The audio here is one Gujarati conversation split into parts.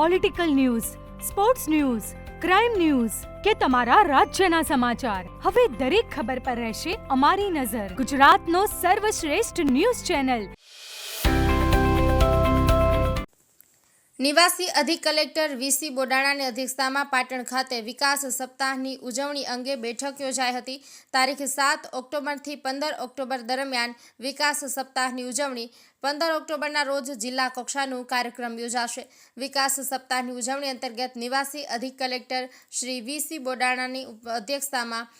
Political news sports news crime news કે તમારા રાજ્યના સમાચાર. હવે દરેક ખબર પર રહેશે અમારી નજર. ગુજરાતનો સર્વશ્રેષ્ઠ ન્યૂઝ ચેનલ. નિવાસી અધિક કલેક્ટર વીસી બોડાણાની અધ્યક્ષતામાં પાટણ ખાતે વિકાસ સપ્તાહની ઉજવણી અંગે બેઠક યોજાઈ હતી. તારીખ સાત ઓક્ટોબરથી પંદર ઓક્ટોબર દરમિયાન વિકાસ સપ્તાહની ઉજવણી પંદર ઓક્ટોબરના રોજ જિલ્લા કક્ષાનું કાર્યક્રમ યોજાશે. વિકાસ સપ્તાહની ઉજવણી અંતર્ગત નિવાસી અધિક કલેક્ટર શ્રી વીસી બોડાણાની અધ્યક્ષતામાં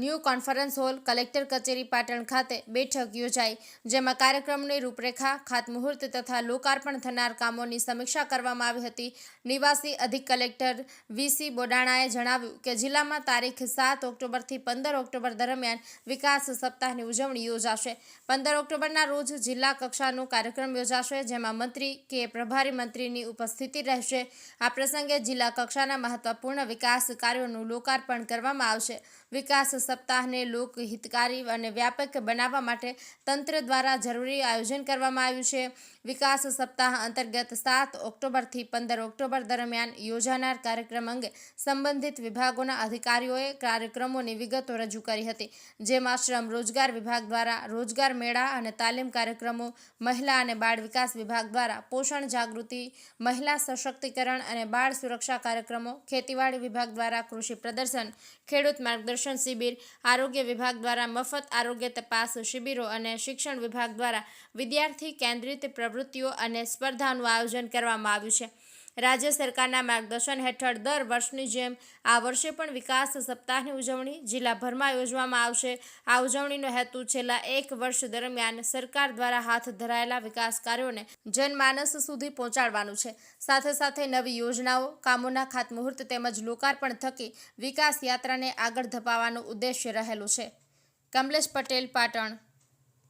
ન્યૂ કોન્ફરન્સ હોલ, કલેક્ટર કચેરી પાટણ ખાતે બેઠક યોજાઈ, જેમાં કાર્યક્રમની રૂપરેખા, ખાતમુહૂર્ત તથા લોકાર્પણ થનાર કામોની સમીક્ષા કરવામાં આવી હતી. નિવાસી અધિક કલેક્ટર વીસી બોડાણાએ જણાવ્યું કે જિલ્લામાં તારીખ સાત ઓક્ટોબરથી પંદર ઓક્ટોબર દરમિયાન વિકાસ સપ્તાહની ઉજવણી યોજાશે. પંદર ઓક્ટોબરના રોજ જિલ્લા કક્ષાનો કાર્યક્રમ યોજાશે, જેમાં મંત્રી કે પ્રભારી મંત્રીની ઉપસ્થિતિ રહેશે. આ પ્રસંગે જિલ્લા કક્ષાના મહત્વપૂર્ણ વિકાસ કાર્યોનું લોકાર્પણ કરવામાં આવશે. વિકાસ સપ્તાહને લોકહિતકારી અને વ્યાપક બનાવવા માટે તંત્ર દ્વારા જરૂરી આયોજન કરવામાં આવ્યું છે. વિકાસ સપ્તાહ અંતર્ગત સાત ઓક્ટોબરથી પંદર ઓક્ટોબર દરમિયાન યોજાનાર કાર્યક્રમ અંગે સંબંધિત વિભાગોના અધિકારીઓએ કાર્યક્રમોની વિગતો રજૂ કરી હતી, જેમાં શ્રમ રોજગાર વિભાગ દ્વારા રોજગાર મેળા અને તાલીમ કાર્યક્રમો મહિલા અને બાળ વિકાસ વિભાગ દ્વારા પોષણ જાગૃતિ, મહિલા સશક્તિકરણ અને બાળ સુરક્ષા કાર્યક્રમો ખેતીવાડી વિભાગ દ્વારા કૃષિ પ્રદર્શન, ખેડૂત માર્ગદર્શન શિબિર, આરોગ્ય વિભાગ દ્વારા મફત આરોગ્ય તપાસ શિબિરો અને શિક્ષણ વિભાગ દ્વારા વિદ્યાર્થી કેન્દ્રિત પ્રવૃત્તિઓ અને સ્પર્ધાનું આયોજન કરવામાં આવ્યું છે. રાજ્ય સરકારના માર્ગદર્શન હેઠળ દર વર્ષની જેમ આ વર્ષે પણ વિકાસ સપ્તાહની ઉજવણી જિલ્લાભરમાં યોજવામાં આવશે. આ ઉજવણીનો હેતુ છેલ્લા એક વર્ષ દરમિયાન સરકાર દ્વારા હાથ ધરાયેલા વિકાસ કાર્યોને જનમાનસ સુધી પહોંચાડવાનું છે. સાથે સાથે નવી યોજનાઓ, કામોના ખાતમુહૂર્ત તેમજ લોકાર્પણ થકી વિકાસ યાત્રાને આગળ ધપાવવાનો ઉદ્દેશ્ય રહેલું છે. કમલેશ પટેલ, પાટણ.